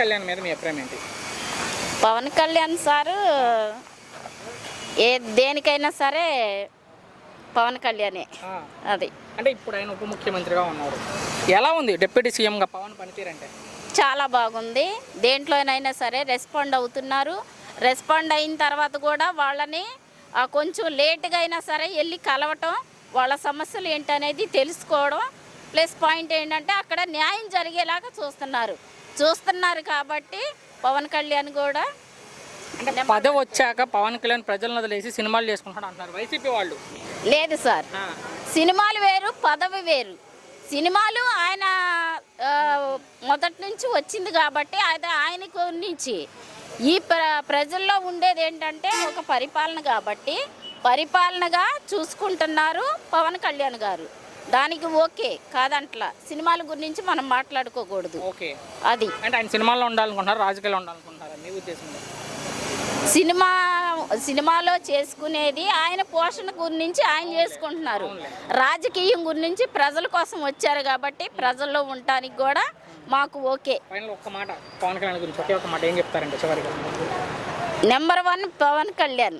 కళ్యాణ్ మీద మీ అభిప్రాయం ఏంటి? పవన్ కళ్యాణ్ సారు ఏ దేనికైనా సరే పవన్ కళ్యాణే. ఆ, అది. అంటే ఇప్పుడు ఆయన ఉప ముఖ్యమంత్రిగా ఉన్నారు. ఎలా ఉంది? డిప్యూటీ సీఎంగా పవన్ పనితీరు అంటే చాలా బాగుంది. దేంట్లోనైనా సరే రెస్పాండ్ అవుతున్నారు. రెస్పాండ్ అయిన తర్వాత కూడా వాళ్ళని ఆ, కొంచెం లేట్గా అయినా సరే వెళ్ళి కలవటం వాళ్ళ సమస్యలు ఏంటనేది తెలుసుకోవడం ప్లస్ పాయింట్ ఏంటంటే అక్కడ న్యాయం జరిగేలాగా చూస్తున్నారు. చూస్తున్నారు కాబట్టి పవన్ కళ్యాణ్ కూడా అంటే పదవి వచ్చాక పవన్ కళ్యాణ్ ప్రజలను వదిలేసి సినిమాలు చేసుకుంటాడు అంటున్నారు వైసీపీ వాళ్ళు. లేదు సార్. సినిమాలు వేరు పదవి వేరు. సినిమాలు ఆయన మొదటి నుంచి వచ్చింది కాబట్టి అది ఆయనకు నుంచి. ఈ ప్ర ప్రజల్లో ఉండేది ఏంటంటే ఒక పరిపాలన కాబట్టి పరిపాలనగా చూసుకుంటున్నారు పవన్ కళ్యాణ్ గారు. దానికి ఓకే కాదంట్లా. సినిమాల గురించి మనం మాట్లాడుకోకూడదు. ఓకే. అది. అంటే ఆయన సినిమాల్లో ఉండాలనుకుంటున్నారు? రాజకీయాల్లో ఉండాలనుకుంటున్నారా? మీ ఉద్దేశంలో సినిమా సినిమాలో చేసుకునేది ఆయన పోషణ గురించి ఆయన చేసుకుంటున్నారు. రాజకీయం గురించి ప్రజల కోసం వచ్చారు కాబట్టి ప్రజల్లో ఉండటానికి కూడా మాకు ఓకే. ఒక్క మాట పవన్ కళ్యాణ్ గురించి ఒకే ఒక మాట ఏం చెప్తారంటే చివరిగా నెంబర్ వన్ పవన్ కళ్యాణ్.